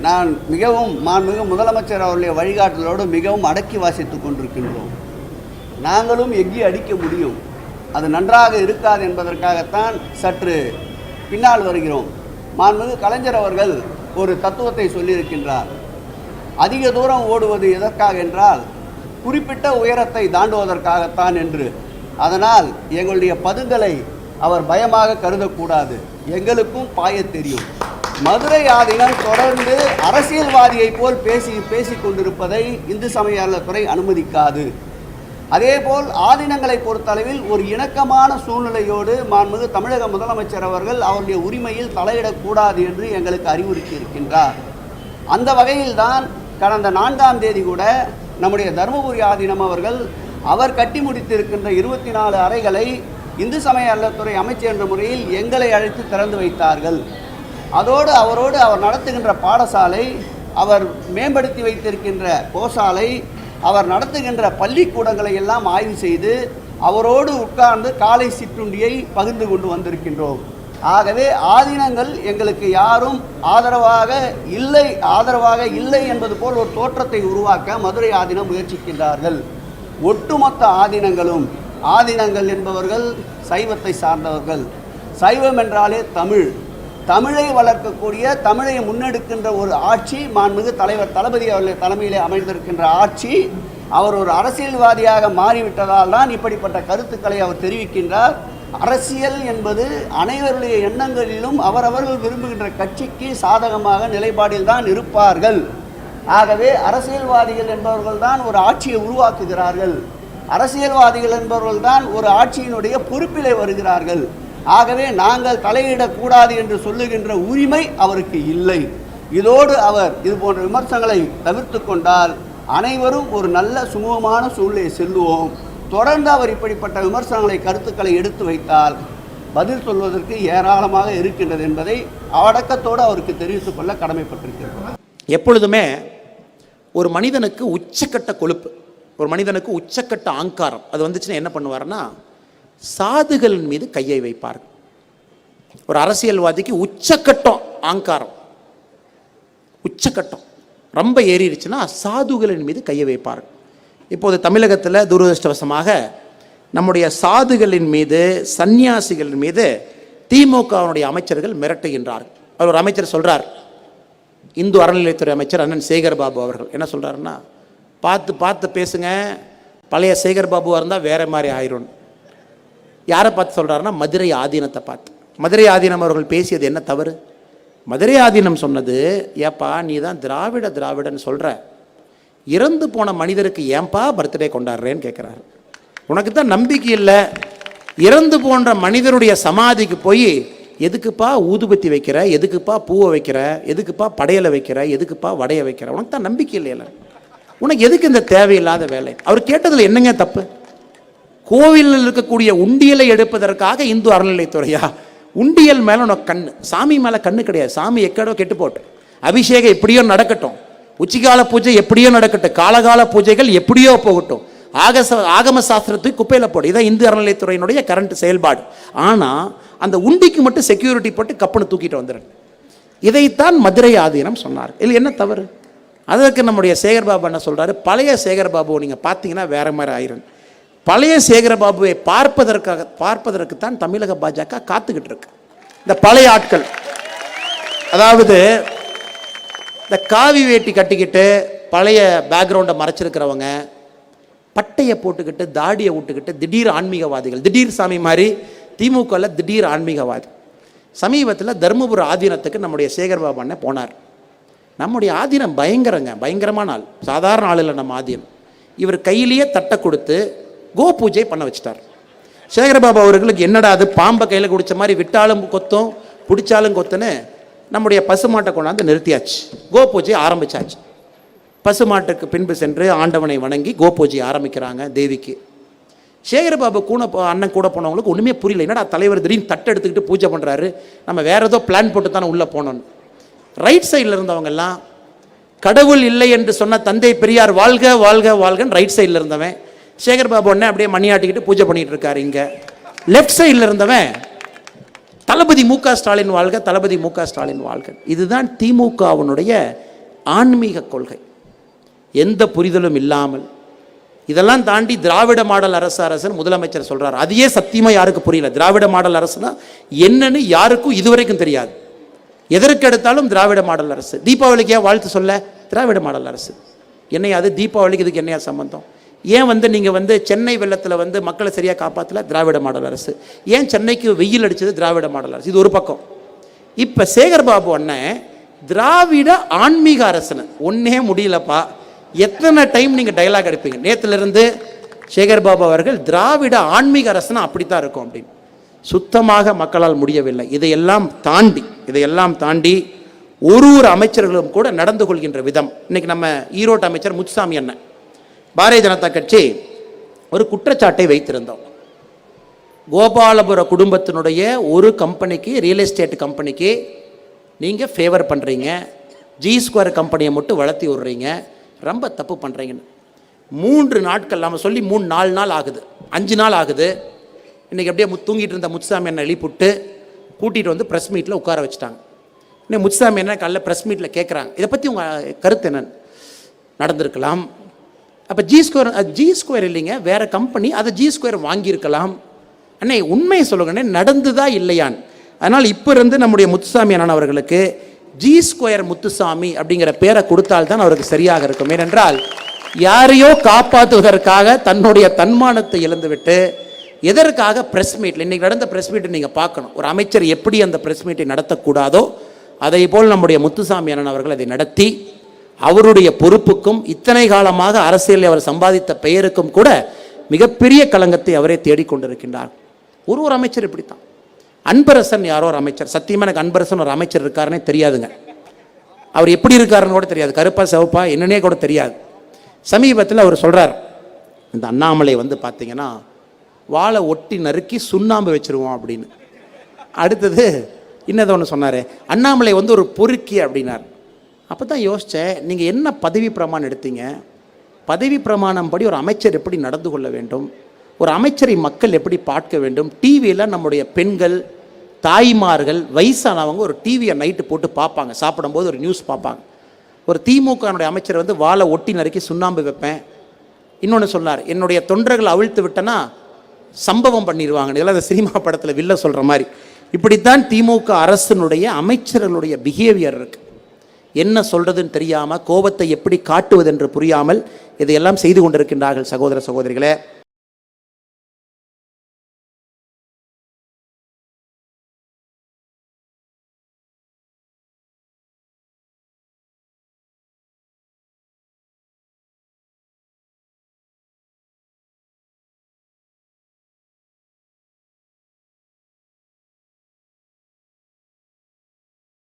நான் மிகவும் மாண்புமிகு முதலமைச்சர் அவருடைய வழிகாட்டுதலோடு மிகவும் அடக்கி வாசித்துக் கொண்டிருக்கின்றோம். நாங்களும் எங்கி அடிக்க முடியும். அது நன்றாக இருக்காது என்பதற்காகத்தான் சற்று பின்னால் வருகிறோம். மாண்புமிகு கலைஞர் அவர்கள் ஒரு தத்துவத்தை சொல்லியிருக்கின்றார். அதிக தூரம் ஓடுவது எதற்காக என்றால் குறிப்பிட்ட உயரத்தை தாண்டுவதற்காகத்தான் என்று. அதனால் எங்களுடைய பதுங்களை அவர் பயமாக கருதக்கூடாது. எங்களுக்கும் பாயத் தெரியும். மதுரை ஆதீனம் தொடர்ந்து அரசியல்வாதியைப் போல் பேசி பேசி கொண்டிருப்பதை இந்து சமயத்துறை அனுமதிக்காது. அதேபோல் ஆதீனங்களை பொறுத்தளவில் ஒரு இணக்கமான சூழ்நிலையோடு மாண்புமிகு தமிழக முதலமைச்சர் அவர்கள் அவருடைய உரிமையில் தலையிடக்கூடாது என்று எங்களுக்கு அறிவுறுத்தி இருக்கின்றார். அந்த வகையில்தான் கடந்த நான்காம் தேதி கூட நம்முடைய தருமபுரி ஆதீனம் அவர்கள் அவர் கட்டி முடித்திருக்கின்ற இருபத்தி நாலு அறைகளை இந்து சமய அறநிலையத்துறை அமைச்சர் என்ற முறையில் எங்களை அழைத்து திறந்து வைத்தார்கள். அதோடு அவரோடு அவர் நடத்துகின்ற பாடசாலை அவர் மேம்படுத்தி வைத்திருக்கின்ற கோசாலை அவர் நடத்துகின்ற பள்ளிக்கூடங்களை எல்லாம் ஆய்வு செய்து அவரோடு உட்கார்ந்து காலை சிற்றுண்டியை பகிர்ந்து கொண்டு வந்திருக்கின்றோம். ஆகவே ஆதீனங்கள் எங்களுக்கு யாரும் ஆதரவாக இல்லை ஆதரவாக இல்லை என்பது போல் ஒரு தோற்றத்தை உருவாக்க மதுரை ஆதீனம் முயற்சிக்கின்றார்கள். ஒட்டுமொத்த ஆதீனங்களும் ஆதீனங்கள் என்பவர்கள் சைவத்தை சார்ந்தவர்கள். சைவம் என்றாலே தமிழ். தமிழை வளர்க்கக்கூடிய தமிழை முன்னெடுக்கின்ற ஒரு ஆட்சி மாண்புமிகு தலைவர் தளபதி அவர்கள் தலைமையிலே அமைந்திருக்கின்ற ஆட்சி அவர் ஒரு அரசியல்வாதியாக மாறிவிட்டதால் தான் இப்படிப்பட்ட கருத்துக்களை அவர் தெரிவிக்கின்றார். அரசியல் என்பது அனைவருடைய எண்ணங்களிலும் அவரவர்கள் விரும்புகின்ற கட்சிக்கு சாதகமாக நிலைப்பாடில் தான் இருப்பார்கள். ஆகவே அரசியல்வாதிகள் என்பவர்கள் தான் ஒரு ஆட்சியை உருவாக்குகிறார்கள். அரசியல்வாதிகள் என்பவர்கள் தான் ஒரு ஆட்சியினுடைய பொறுப்பிலே வருகிறார்கள். ஆகவே நாங்கள் தலையிடக்கூடாது என்று சொல்லுகின்ற உரிமை அவருக்கு இல்லை. இதோடு அவர் இது போன்ற விமர்சனங்களை தவிர்த்து கொண்டால் அனைவரும் ஒரு நல்ல சுமூகமான சூழ்நிலையை செல்லுவோம். தொடர்ந்து அவர் இப்படிப்பட்ட விமர்சனங்களை கருத்துக்களை எடுத்து வைத்தால் பதில் சொல்வதற்கு ஏராளமாக இருக்கின்றது என்பதை அடக்கத்தோடு அவருக்கு தெரிவித்துக் கொள்ள கடமைப்பட்டிருக்கிறோம். எப்பொழுதுமே ஒரு மனிதனுக்கு உச்சக்கட்ட கொழுப்பு ஒரு மனிதனுக்கு உச்சக்கட்ட ஆங்காரம் அது வந்துச்சுன்னா என்ன பண்ணுவாருன்னா சாதுகளின் மீது கையை வைப்பார் ஒரு அரசியல்வாதிக்கு உச்சக்கட்டம் ஆங்காரம். உச்சக்கட்டம். ரொம்ப ஏறிடுச்சுன்னா சாதுகளின் மீது கையை வைப்பார் இப்போது தமிழகத்தில் துரதிருஷ்டவசமாக நம்முடைய சாதுகளின் மீது சந்நியாசிகளின் மீது திமுகவினுடைய அமைச்சர்கள் மிரட்டுகின்றார்கள். அவர் ஒரு அமைச்சர் சொல்கிறார் இந்து அறநிலையத்துறை அமைச்சர் அண்ணன் சேகர் பாபு அவர்கள் என்ன சொல்கிறாருன்னா பார்த்து பார்த்து பேசுங்க. பழைய சேகர் பாபுவாக இருந்தால் வேறு மாதிரி ஆயிரும் யாரை பார்த்து சொல்கிறாருன்னா மதுரை ஆதீனத்தை பார்த்து. மதுரை ஆதீனம் அவர்கள் பேசியது என்ன தவறு? மதுரை ஆதீனம் சொன்னது ஏப்பா நீ தான் திராவிட திராவிடன்னு சொல்கிற இறந்து போன மனிதருக்கு ஏன்பா பர்த்டே கொண்டாடுறேன்னு கேட்குறாரு உனக்கு தான் நம்பிக்கை இல்லை. இறந்து போன்ற மனிதனுடைய சமாதிக்கு போய் எதுக்குப்பா ஊதுபத்தி வைக்கிற? எதுக்குப்பா பூவை வைக்கிற? எதுக்குப்பா படையலை வைக்கிற? எதுக்குப்பா வடையை வைக்கிற? உனக்கு தான் நம்பிக்கை இல்லையில உனக்கு எதுக்கு இந்த தேவையில்லாத வேலை? அவர் கேட்டதில் என்னங்க தப்பு? கோவிலில் இருக்கக்கூடிய உண்டியலை எடுப்பதற்காக இந்து அறநிலைத்துறையா உண்டியல் மேலே உனக்கு கண் சாமி மேலே கண்ணு கிடையாது. சாமி எக்கடோ கெட்டு போட்டு. அபிஷேகம் எப்படியோ நடக்கட்டும். உச்சிகால பூஜை எப்படியோ நடக்கட்டும். காலகால பூஜைகள் எப்படியோ போகட்டும். ஆகச ஆகம சாஸ்திரத்துக்கு குப்பையில் போடு. இதான் இந்து அறநிலைத்துறையினுடைய கரண்ட் செயல்பாடு. ஆனால் அந்த உண்டிக்கு மட்டும் செக்யூரிட்டி போட்டு கப்புன்னு தூக்கிட்டு வந்துடுறேன் இதைத்தான் மதுரை ஆதீனம் சொன்னார். இல்லை என்ன தவறு? அதற்கு நம்முடைய சேகர்பாபு என்ன சொல்கிறாரு பழைய சேகர்பாபுவை நீங்கள் பார்த்தீங்கன்னா வேற மாதிரி ஆயிரும். பழைய சேகரபாபுவை பார்ப்பதற்காக பார்ப்பதற்கு தான் தமிழக பாஜக காத்துக்கிட்டு இருக்கு இந்த பழைய ஆட்கள். அதாவது இந்த காவி வேட்டி கட்டிக்கிட்டு பழைய பேக்ரவுண்டை மறைச்சிருக்கிறவங்க பட்டையை போட்டுக்கிட்டு தாடியை விட்டுக்கிட்டு திடீர் ஆன்மீகவாதிகள். திடீர் சாமி மாதிரி திமுகவில் திடீர் ஆன்மீகவாதி. சமீபத்தில் தருமபுர ஆதீனத்துக்கு நம்முடைய சேகர்பாபு அண்ணன் போனார். நம்முடைய ஆதீனம் பயங்கரங்க பயங்கரமான ஆள். சாதாரண ஆள் இல்லை நம்ம ஆதீனம். இவர் கையிலேயே தட்டை கொடுத்து கோ பூஜை பண்ண வச்சிட்டார். சேகரபாபு அவர்களுக்கு என்னடா அது? பாம்பை கையில் குடித்த மாதிரி விட்டாலும் கொத்தும் பிடிச்சாலும் கொத்துன்னு நம்முடைய பசுமாட்டை கொண்டாந்து நிறுத்தியாச்சு. கோ பூஜை ஆரம்பித்தாச்சு பசுமாட்டுக்கு பின்பு சென்று ஆண்டவனை வணங்கி கோ பூஜை ஆரம்பிக்கிறாங்க தேவிக்கு. சேகரபாபு கூட அண்ணன் கூட போனவங்களுக்கு ஒன்றுமே புரியல. என்னடா தலைவர் திடீர்னு தட்டை எடுத்துக்கிட்டு பூஜை பண்ணுறாரு நம்ம வேறு ஏதோ பிளான் போட்டு தானே உள்ளே போனோன்னு ரைட் சைடில் இருந்தவங்கெல்லாம் கடவுள் இல்லை என்று சொன்ன தந்தை பெரியார் வாழ்க வாழ்க வாழ்கன்னு ரைட் சைடில் இருந்தவன் சேகர் பாபு அண்ணன் அப்படியே மணியாட்டிக்கிட்டு பூஜை பண்ணிட்டு இருக்காரு இங்க. லெஃப்ட் சைடில் இருந்தவன் தளபதி மு ஸ்டாலின் வாழ்க தளபதி மு ஸ்டாலின் வாழ்க. இதுதான் திமுகவினுடைய ஆன்மீக கொள்கை. எந்த புரிதலும் இல்லாமல். இதெல்லாம் தாண்டி திராவிட மாடல் அரசு அரசன் முதலமைச்சர் சொல்கிறார் அதையே சத்தியமாக யாருக்கு புரியல? திராவிட மாடல் அரசுனா என்னன்னு யாருக்கும் இதுவரைக்கும் தெரியாது. எதற்கு எடுத்தாலும் திராவிட மாடல் அரசு. தீபாவளிக்கு ஏன் வாழ்த்து சொல்ல? திராவிட மாடல் அரசு. என்னையா அது? தீபாவளிக்கு இதுக்கு என்னையா சம்பந்தம்? ஏன் வந்து நீங்கள் வந்து சென்னை வெள்ளத்தில் வந்து மக்களை சரியாக காப்பாற்றல திராவிட மாடல் அரசு. ஏன் சென்னைக்கு வெயில் அடிச்சது திராவிட மாடல் அரசு? இது ஒரு பக்கம். இப்போ சேகர் பாபு அண்ணன் திராவிட ஆன்மீக அரசன். ஒன்றே முடியலப்பா. எத்தனை டைம் நீங்கள் டைலாக் அடிப்பீங்க நேற்றுலேருந்து சேகர் பாபு அவர்கள் திராவிட ஆன்மீக அரசனை அப்படி தான் இருக்கும் அப்படின்னு. சுத்தமாக மக்களால் முடியவில்லை. இதையெல்லாம் தாண்டி இதையெல்லாம் தாண்டி ஒரு ஒரு அமைச்சர்களும் கூட நடந்து கொள்கின்ற விதம். இன்னைக்கு நம்ம ஈரோட்டு அமைச்சர் முத்துசாமி அண்ணன். பாரதிய ஜனதா கட்சி ஒரு குற்றச்சாட்டை வைத்திருந்தோம். கோபாலபுர குடும்பத்தினுடைய ஒரு கம்பெனிக்கு ரியல் எஸ்டேட் கம்பெனிக்கு நீங்கள் ஃபேவர் பண்ணுறீங்க ஜி ஸ்கொயர் கம்பெனியை மட்டும் வளர்த்தி விட்றீங்க. ரொம்ப தப்பு பண்ணுறீங்கன்னு மூன்று நாட்கள் நம்ம சொல்லி மூணு நாலு நாள் ஆகுது. அஞ்சு நாள் ஆகுது. இன்றைக்கி அப்படியே மு- தூங்கிட்டு இருந்த முத்துசாமி என்ன எழுப்பிவிட்டு கூட்டிகிட்டு வந்து ப்ரெஸ் மீட்டில் உட்கார வச்சுட்டாங்க. இன்னும் முத்துசாமி என்ன காலைல ப்ரெஸ் மீட்டில் கேட்குறாங்க இதை பற்றி உங்கள் கருத்து என்னன்னு? நடந்திருக்கலாம். அப்போ ஜி ஸ்கொயர் ஜி ஸ்கொயர் இல்லைங்க வேறு கம்பெனி அதை ஜி ஸ்கொயர் வாங்கியிருக்கலாம். அண்ணே உண்மையை சொல்லுங்கண்ணே நடந்துதா இல்லையான்? அதனால் இப்போ இருந்து நம்முடைய முத்துசாமி அண்ணன் அவர்களுக்கு ஜி ஸ்கொயர் முத்துசாமி அப்படிங்கிற பேரை கொடுத்தால்தான் அவருக்கு சரியாக இருக்கும். ஏனென்றால் யாரையோ காப்பாற்றுவதற்காக தன்னுடைய தன்மானத்தை இழந்துவிட்டு எதற்காக ப்ரெஸ் மீட்டில் இன்றைக்கி நடந்த ப்ரெஸ் மீட்டை நீங்கள் பார்க்கணும். ஒரு அமைச்சர் எப்படி அந்த ப்ரெஸ் மீட்டை நடத்தக்கூடாதோ அதை போல் நம்முடைய முத்துசாமி அண்ணன் அவர்கள் அதை நடத்தி அவருடைய பொறுப்புக்கும் இத்தனை காலமாக அரசியலில் அவர் சம்பாதித்த பெயருக்கும் கூட மிகப்பெரிய களங்கத்தை அவரே தேடிக்கொண்டிருக்கின்றார். ஒரு ஒரு அமைச்சர் இப்படித்தான். அன்பரசன் யாரோ ஒரு அமைச்சர். சத்தியமா எனக்கு அன்பரசன் ஒரு அமைச்சர் இருக்காருன்னே தெரியாதுங்க. அவர் எப்படி இருக்காருன்னு கூட தெரியாது. கருப்பா சிவப்பா என்னன்னே கூட தெரியாது. சமீபத்தில் அவர் சொல்கிறார் இந்த அண்ணாமலை வந்து பார்த்தீங்கன்னா வாழை ஒட்டி நறுக்கி சுண்ணாம்பு வச்சிருவோம் அப்படின்னு. அடுத்தது இன்னது ஒன்று சொன்னார். அண்ணாமலை வந்து ஒரு பொறுக்கி அப்படின்னார். அப்போ தான் யோசித்தேன் நீங்கள் என்ன பதவி பிரமாணம் எடுத்தீங்க? பதவி பிரமாணம் படி ஒரு அமைச்சர் எப்படி நடந்து கொள்ள வேண்டும்? ஒரு அமைச்சரை மக்கள் எப்படி பார்க்க வேண்டும்? டிவியில் நம்முடைய பெண்கள் தாய்மார்கள் வயசானவங்க ஒரு டிவியை நைட்டு போட்டு பார்ப்பாங்க. சாப்பிடும்போது ஒரு நியூஸ் பார்ப்பாங்க. ஒரு திமுகனுடைய அமைச்சர் வந்து வாழை ஒட்டி நறுக்கி சுண்ணாம்பு வைப்பேன். இன்னொன்று சொன்னார் என்னுடைய தொண்டர்கள் அவிழ்த்து விட்டேன்னா சம்பவம் பண்ணிடுவாங்க இதெல்லாம் அந்த சினிமா படத்தில் வில்ல சொல்கிற மாதிரி. இப்படித்தான் திமுக அரசினுடைய அமைச்சர்களுடைய பிஹேவியர் இருக்குது என்ன சொல்கிறதுன்னு தெரியாமல் கோபத்தை எப்படி காட்டுவது என்று புரியாமல் இதையெல்லாம் செய்து கொண்டிருக்கின்றார்கள் சகோதர சகோதரிகளே.